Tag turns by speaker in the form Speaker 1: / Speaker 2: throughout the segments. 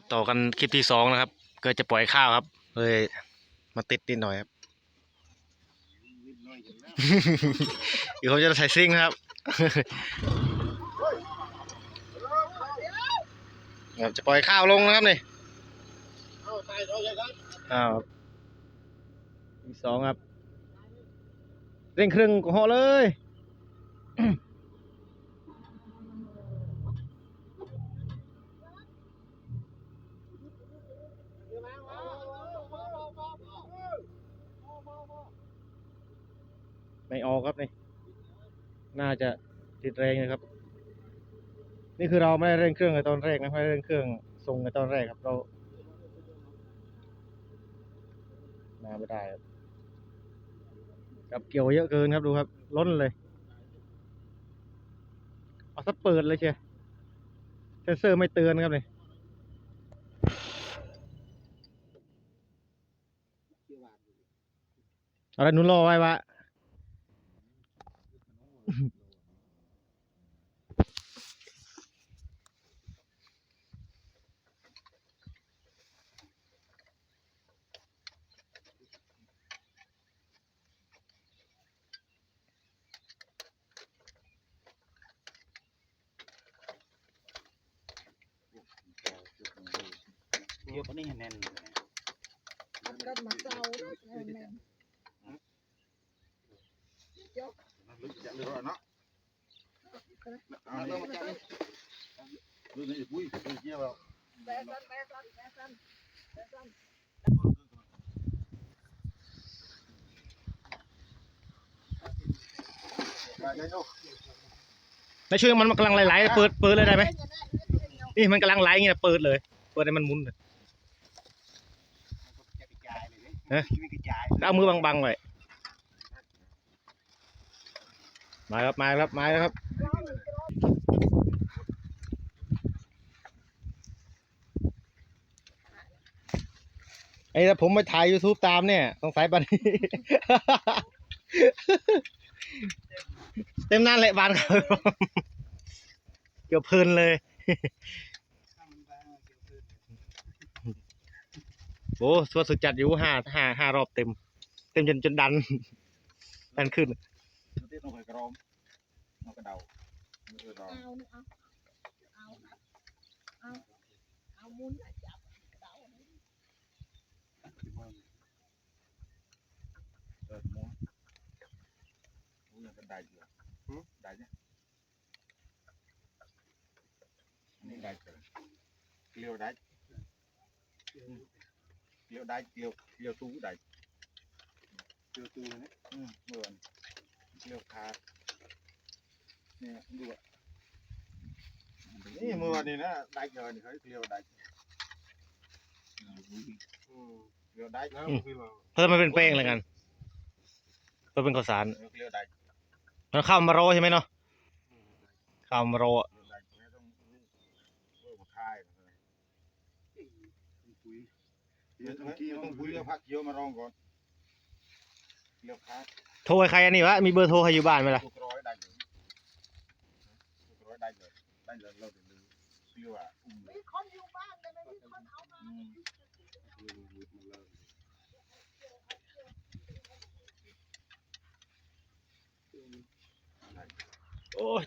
Speaker 1: ครับต่อกันคลิปที่สองนะครับเกิดจะปล่อยข้าวครับเลยมาติดนิดหน่อยครับเดี๋ยวผมจะใส่ซิ่งนะครับครับจะปล่อยข้าวลงนะครับนี่อ้าวที่สองครับเร่งเครื่องของเขาเลย ไม่ออก ครับนี่ น่าจะติดแรงนะครับ นี่คือเราไม่ได้เร่งเครื่องในตอนแรกนะไม่ได้เร่งเครื่องส่งในตอนแรกครับ เรามาไม่ได้ครับกับเกี่ยวเยอะเกินครับดูครับ ล้นเลยเอาสักเปิดเลยเชียเซนเซอร์ไม่เตือนครับนี่อะไรนุนรอไว้วะ
Speaker 2: ยกนี่แน่น
Speaker 3: ก็มาเศร้าแล้วแม่
Speaker 2: ลึกจะเลือเนาะเอาเลยมาจับดูนี่ปุ้ยดูเกี่ยว
Speaker 3: แม่สั้นแม่สั้นแม่สั้นแม่สั้น
Speaker 2: มาได้เนาะ
Speaker 1: ในช่วงมันกำลังไหลๆเปิดเปิดเลยได้ไหมนี่มันกำลังไหลอย่างเงี้ยเปิดเลย เปิดให้มันมุนเล
Speaker 2: ยเลย
Speaker 1: ฮะ
Speaker 2: ไม่กระจาย
Speaker 1: แล้วเอามือบังๆไว้ มาครับมาครับมาแล้วครับไอ้ถ้าผมไปถ่าย YouTube ตามเนี่ยสงสัยบันนี้เต็มนั่นแหละบานเขาเกี่ยวเพลินเลยโอ้สวดสุดจัดอยู่ห้าห้าห้ารอบเต็ม เต็มจนจนดัน ดันขึ้น
Speaker 2: ดูที่ต้องคอยกรอมต้องกระเดาเออรอ
Speaker 3: เอาเอาเอาเอาเอามุนจับเดา
Speaker 2: เออม้วนดูยังกระไดอยู่ได้ เนี่ยนี่ได้เกินเกลียวได้เกลียวได้เกลียวเกลียวตู้ได้เกลียวตู้เนี่ยอืมเหมือนเกลียวขาเนี่ยดูอะนี่เมื่อวันนี้นะได้เกินเขาเกลียวได้เกลียวได้
Speaker 1: อืมเพิ่มมันเป็นเป้งเลยกันเพิ่มเป็นข้าวสาร
Speaker 2: เกลียวได้
Speaker 1: มันข้าวมาโรใช่ไหมเนาะข้าวมาโรอะ
Speaker 2: เกลียวได้ไม่ต้องเลิกคายปุ๋ยไม่ต้องปุ๋ยเอาผักเขียวมารองก่อนเกลียวขา
Speaker 1: โทรให้ใครอันนี้วะมีเบอร์โทรใครอยู่บ้านไหมล่ะ
Speaker 2: ทุกร้อยได้เลยทุกร้อยได้เลยได้เลยเราจะดูเรียกว่าอุ้มเลย
Speaker 3: มีคนอยู่บ้านแต่ไม่มีคนเอามา
Speaker 2: อืมมันเริ่ม
Speaker 1: โอ้ย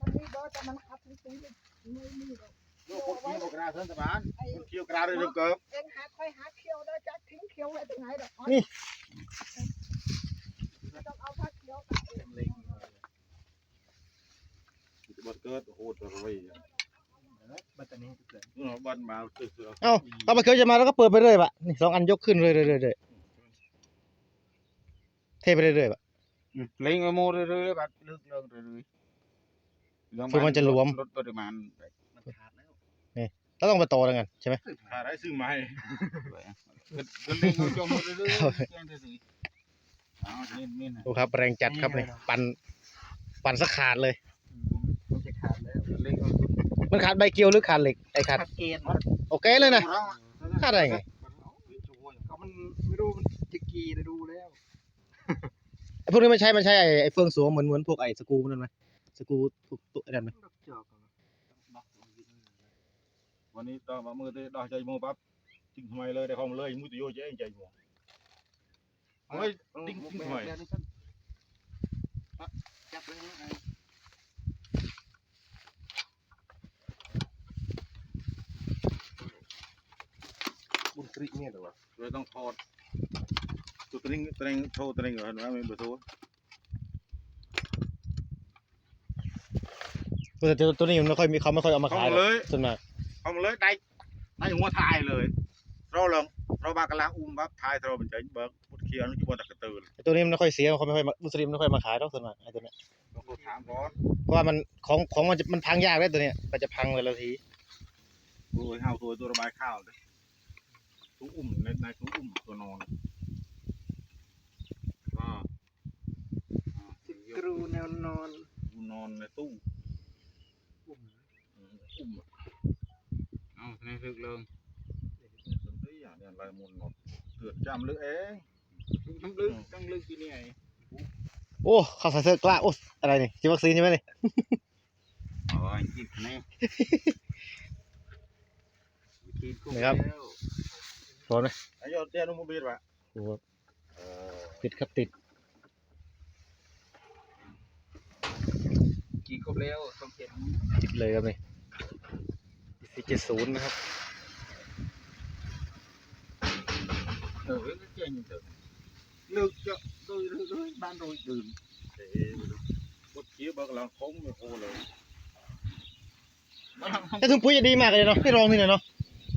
Speaker 3: มันมีเบอร์แต่มันขับจริงๆไม่มีหรอก
Speaker 2: โลกคนเคี้ยวกระดาษเส้นสมานคนเคี้ยวกระดาษเรื่องเกิบ
Speaker 3: เอ็งหาค่อยหาเคี้ยวได้จะทิ้งเคี้ยวไว้ตรงไหนดอกต้องเอาผ้าเคี้ยวกั บเอง
Speaker 2: เล็งบัดเกิดโหดระยบัดตอนนี้เกิดเออบัดมาเสือ
Speaker 1: เอ้าเอาไปเคยจะมาแล้วก็เปิดไปเรื่อยปะนี่สองอันยกขึ้นเรื่อยๆเรื่อยๆเทไปเรื่อยๆปะ
Speaker 2: เล็งโมเรื่อยๆบัดเลิกเลิกเรื่อยๆ
Speaker 1: คือมันจะหลวม
Speaker 2: ลดปริมาณมันขาดแล้ว
Speaker 1: แล้วต้องไปต่อแล้วกันใช่ไหม
Speaker 2: ขาดได้ซื้อใหม่ก็เล็งเอาจมเรื่อยๆแจ้งได้สิอ๋อนี่นี่นะ
Speaker 1: ดูครับแรงจัดครับนี่ปั่นปั่นสักขาดเลย
Speaker 2: มันจะขาดแล้วเล็งเอา
Speaker 1: มันขาดใบเกลียวหรือขาดเหล็กไอ้ขาด
Speaker 2: ขาดเกณฑ์
Speaker 1: โอเคเลยนะขาดได้ไง
Speaker 2: ก็มันไม่รู้มันจะกี่ได้ดูแล้ว
Speaker 1: ไอ้พวกนี้มันใช้มันใช้ไอ้ไอ้เฟืองสูงเหมือนเหมือนพวกไอ้สกรูนั่นไหมสกรูพวกตัวนั่นไหม
Speaker 2: จอกวันนี้ต่อมามือที่ดอกใจมือปั๊บทิ้งทำไมเลยได้ของเลยมือตัวโยเจ๊งใจมือ เฮ้ยทิ้งทิ้งทำไม
Speaker 4: จับเลยนะ
Speaker 2: บุญคริเนี่ยเหรอวะเลยต้องทอดตัวตริงตริงโชว์ตริงเหรอเห็นไหมไม่เบอร์โทร
Speaker 1: แต่ตัวตัวนี้มันไม่ค่อยมีเขาไม่ค่อยเอามา
Speaker 2: เข้า
Speaker 1: ขาย
Speaker 2: มา
Speaker 1: หรอก
Speaker 2: เลย
Speaker 1: ส่วนมาก
Speaker 2: เข้ามาเลยได้ได้หัวทายเลยเราลองเราบากำลังอุ้มบับทายเราเป็นใจเบิก พุทธเคียนที่บนตะกระตือ
Speaker 1: ไอ้ตัวนี้มันไม่ค่อยเสียเขาไม่ค่อยมามุสลิมไม่ค่อยมาขายหรอกส่วนมากไอ้ตัวเนี้ย
Speaker 2: เราก็ถามก่อน
Speaker 1: เพราะว่ามันของของมันจะมันพังยากเลยตัวเนี้ยมันจะพังเลยละที
Speaker 2: ดูไอ้ห้าวตัวตัวระบายข้าวเลยตัวอุ้มในในตัวอุ้มตัวนอนก็
Speaker 4: กรูแนวนอน
Speaker 2: ตัวนอนในตู้
Speaker 4: อุ้ม
Speaker 2: อืมอุ้มอะ
Speaker 4: เอาในรึกเริง
Speaker 2: สนที่อย่างเนี้ยลายมุนหมดเกิดจำลึกเอง
Speaker 4: ต้องลึกต้องลึกที่นี่ไง
Speaker 1: โอ้เข้าใส่เสื้อกล้าโอ้อะไรนี่ฉีดวัคซีนใช่ไหมนี่
Speaker 4: อ๋อจิบนี่กินกุ้งแล้ว
Speaker 1: ร้อนไหม
Speaker 2: ไอ้ยอดเจ้านุ่มบีดวะ
Speaker 1: โอ้โห
Speaker 2: เออ
Speaker 1: ติดครับติด
Speaker 4: กินครบแล้วต้องเก็บ
Speaker 1: ติดเลยครับนี่สี่เจ็ดศูนย์นะครับ
Speaker 4: เออเจ๋งเถอะลึกจะ โดยโดยบ้านโดยดื่ม
Speaker 2: เอ๊ะบดเกี้ยวเบิกหลังโค้งไม่โคเลย
Speaker 4: บ้าน
Speaker 1: แต่ถุงปุ๋ยจะดีมากเลยเนาะให้ลองนี่หน่อยเนาะ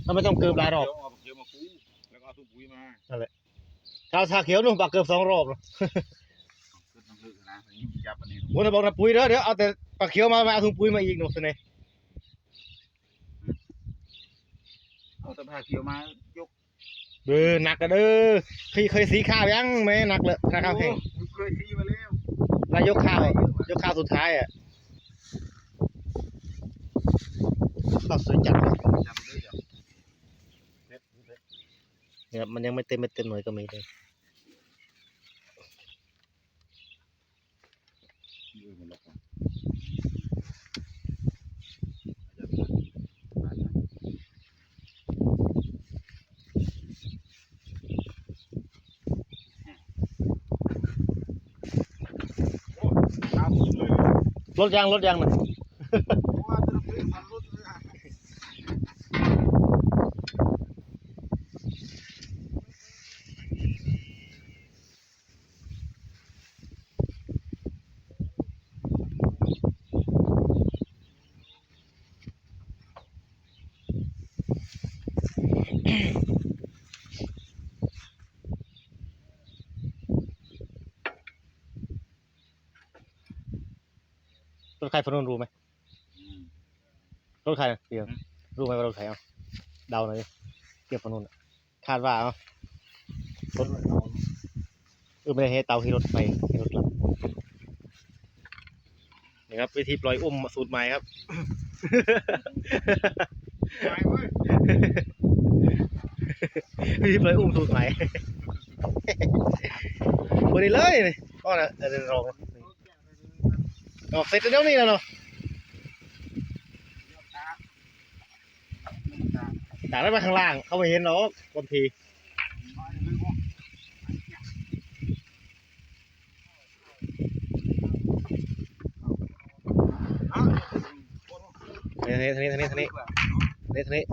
Speaker 1: เราไม่ต้องเกิบหลายรอบ
Speaker 2: เดี๋ยวเอาเกี้ยวมาคูแล้วก็เอาถุงปุ๋ยมา
Speaker 1: ชาวชาเขียวนุ่มปากเกือบสองรอบเนาะ
Speaker 4: ต้องลึกนะนี่จับอันนี้
Speaker 1: โอ้ยบอกนะปุ๋ยเด้อเดี๋ยวเอาแต่ปากเขียวมามาเอาถุงปุ๋ยมาอีกหนูเสน่ห์
Speaker 4: เอาตะผ้าเขียวมายก
Speaker 1: เออหนักกันเด้อเคยเคยสีข้าวยังไหมหนักเลยราคาแพง
Speaker 4: เคยทีมาแล้ว
Speaker 1: นายกข้าวยกข้าวสุดท้ายอะข้าวสวยจัดเลย
Speaker 4: จับเลยจับ
Speaker 1: เนี่ยมันยังไม่เต็มไม่เต็มหน่วยก็มีเลย
Speaker 2: เออมันล็อกก่อนโอ้ตามผมเลย
Speaker 1: รถยางรถยางหน่อย
Speaker 2: เพราะว่าจะเป็นพันรถเลยอะ
Speaker 1: รถใครพนนรู้ไหมรถใครน่ะเดี๋ยวรู้ไหมว่ารถใครเอาเดาหน่อยดิเกี่ยวพนนอะคาดว่าเอารถเออไม่ได้ให้เตาที่รถไปให้รถเรานี่ครับวิธีปล่อยอุ้มสูตรใหม่ครับ
Speaker 2: ไปเว้ย
Speaker 1: วิธีปล่อยอุ้มสูตรใหม่วันนี้เลยนี่ก็นะเดี๋ยวรอง ออกเสร็จแล้วนี่แล้วเนาะด่าได้ไปข้างล่าง เขาไม่เห็นหรอกบางทีทางนี้ทางนี้ทางนี้ทางนี้ทางนี้ทางนี้ทนี้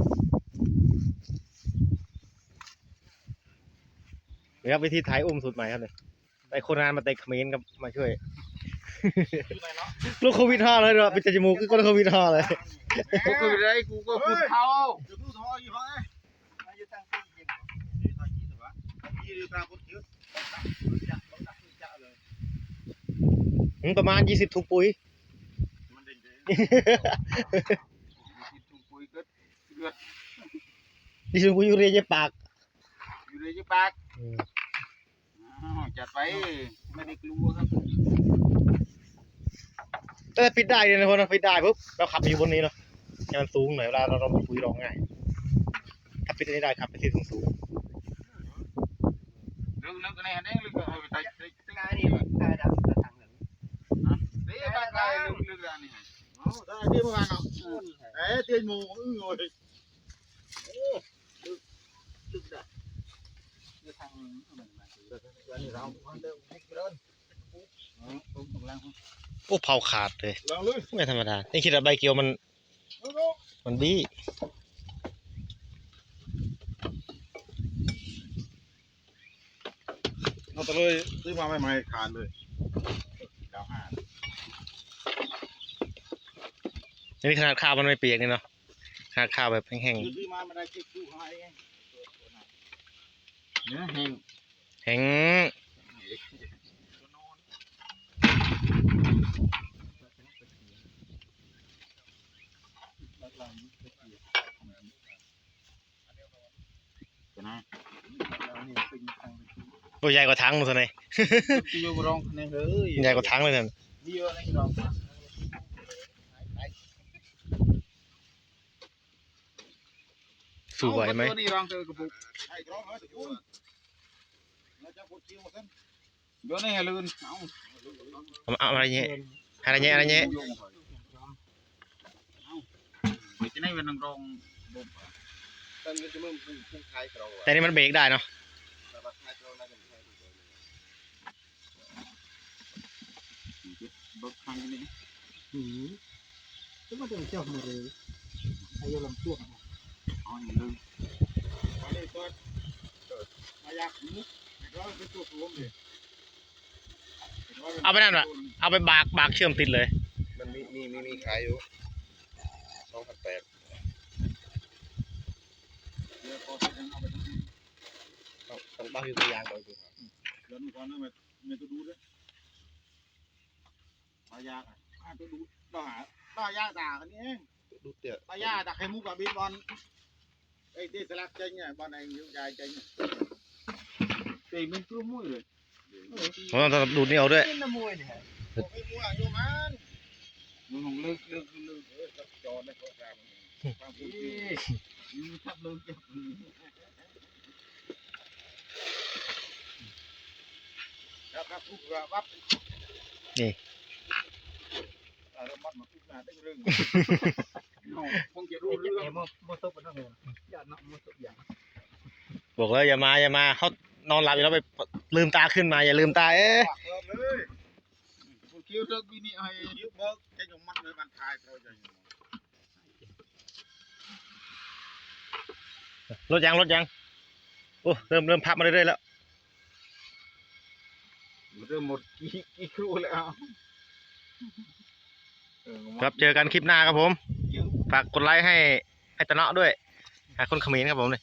Speaker 1: นี่ครับวิธีถ่ายอุ้มสุดใหม่ครับเนี่ยไปคนงานมาเตะเขมิ้นครับมาช่วย ลูกโควิดห้าเลยเนาะเป็นจมูกก็โควิดห้าเลย
Speaker 4: กูก็ไม่ได้กูก็พูดเขา
Speaker 2: เดี๋ยวดูทออยู่ห้อยมาอยู่ตั้งตู้เย็นอยู่ทอยี่สิบวะยี่สิบตาพุทธเยอะจับจับจับเลย
Speaker 1: อืมประมาณยี่สิบถุงปุ๋ย
Speaker 2: มันเด้งเด้ง
Speaker 4: ถุงปุ๋ยก็เลือด
Speaker 1: ยี่สิบถุงปุ๋ยยูเรียเย็บปาก
Speaker 4: อยู่ในปาก
Speaker 1: อืม
Speaker 4: จัดไปไม่ได้กลัวครับ
Speaker 1: แต่ปิดได้เลยนะพอเราปิดได้ปุ๊บเราขับไปอยู่บนนี้เนาะให้มันสูงหน่อยเวลาเราเราปุ๋ยรองง่ายถ้าปิดอันนี้ได้ครับไปที่สูงสูง
Speaker 4: ลึกๆในอันนี้ลึกๆเอาไปใส่ใส่งายนี่
Speaker 3: แบบใส่ดับใส่ถังหนึ่ง
Speaker 4: นี่ใส่ใส่ลึกๆอันนี้
Speaker 2: เอาได้ที่มวางเอาเอ้เตรียมหมูเออะจะงเหอ
Speaker 4: นกันแล้วนี่เราเดินให้เดินปุ๊บตรงกลาง
Speaker 1: โอ้เผาขาดเลย
Speaker 2: ลองเลย
Speaker 1: ไม่ธรรมดานี่คิดว่าใบเกียวมัน มันบี้
Speaker 2: เอาไปเลยซื้อมาใหม่ๆขาดเลยเก้าห้า
Speaker 1: นี่ขนาดข้าวมันไม่เปียกนี่เนาะขนาดข้าวแบบแห้ง
Speaker 2: ซื้อมาไม่ได้คิดดูให้ไง
Speaker 4: เนื้อแห้ง
Speaker 1: ๆแห้ง
Speaker 4: นะ
Speaker 1: ตัวใหญ่กว่าถังตัวไหน
Speaker 4: ที่อยู่รองนี่เฮ้ย
Speaker 1: ใหญ่กว่าถังเลยนั่น
Speaker 4: มีเยอะเลยรอง
Speaker 1: สวยไหม
Speaker 4: นี่รองเจอกระปุก
Speaker 2: ไอ้กรองเฮ้ยคุณเราจะพูดคิวหมดเส้น
Speaker 4: เดี๋ยวนี่ลื่นเอา
Speaker 1: เอาเอาอะไรเงี้ยอะไรเงี้ยอะไรเงี้ย
Speaker 4: ไม่ใช่ในวันนังรองบุก
Speaker 2: ตอนนี้จะมึงพุ่งท้ายกรอง
Speaker 1: แต่นี่มันเบรกได้เนาะ
Speaker 2: แต่ว่าท้ายกรองน่าจะใช่
Speaker 4: บุกทางนี้
Speaker 5: หืมซึ่งมันจะเจ้ามาเลยอายุลำตัว
Speaker 4: อ๋อนี่ลื่น
Speaker 2: อันนี้ก็มายากมุกไอ้กรองเป็นตัวรวมเลย
Speaker 1: เอาไปนั่นวะเอาไปบากบากเชื่อมติดเลย
Speaker 2: มันมีมีมีมีขายอยู่สองพันแปด
Speaker 4: เดี๋ยวพอจะเอาไปทำ
Speaker 2: ต้องบ้าอยู่ตัวอย่างก่อนดูครับ
Speaker 4: เดี๋ยวก่อนนะแม่แม่ตัวดูด้วย ปลายากอะตัวดูต่อหาต่อยากด่าคนนี้เอง
Speaker 2: ดูเตี้ย
Speaker 4: ปลายาดักให้มุกกับบีบอลไอ้ที่สลักเจงเนี่ยบอลไอ้ยิ้มใจเจงเตะมันตัวมุ้ยเลย
Speaker 1: ผมต้องดูดนี่เอาด้วย
Speaker 5: นี่น้ำมวยเนี่ย
Speaker 2: ไอ้มัวอยู่มัน
Speaker 4: มึงลงเลิกเลิกเลิก
Speaker 2: เออจอในโปรแกรมฟังพูด
Speaker 4: เอ้ยมึงทับเลิกจับ
Speaker 2: ครับครับพูดว่าวับ
Speaker 1: นี่
Speaker 2: เรามัดมาพูดมาได้เรื่อง
Speaker 4: คงจะรู้เรื่อง
Speaker 5: มมอตบมันต้องเงินอย่าเนาะมอตบอย่าง
Speaker 1: บอกเลยอย่ามาอย่ามาเขานอนหลับอยู่แล้วไปลืมตาขึ้นมาอย่าลืมตาเอ๊ะ
Speaker 2: ฝากเพิ่มเลย
Speaker 4: คิวเลิกบินี่ไอ้
Speaker 2: ยิ้มเบิกจะยงมัดเลยมันทายเราจะยง
Speaker 1: รถยังรถยังโอ้เริ่มเริ่มพับมาเรื่อยๆแล้ว
Speaker 4: เริ่มหมดกี่กี่ครูแล้ว
Speaker 1: ครับเจอกันคลิปหน้าครับผม ฝากกดไลค์ให้ให้ตะเนาะด้วยหาคนเขมิ้นครับผมเลย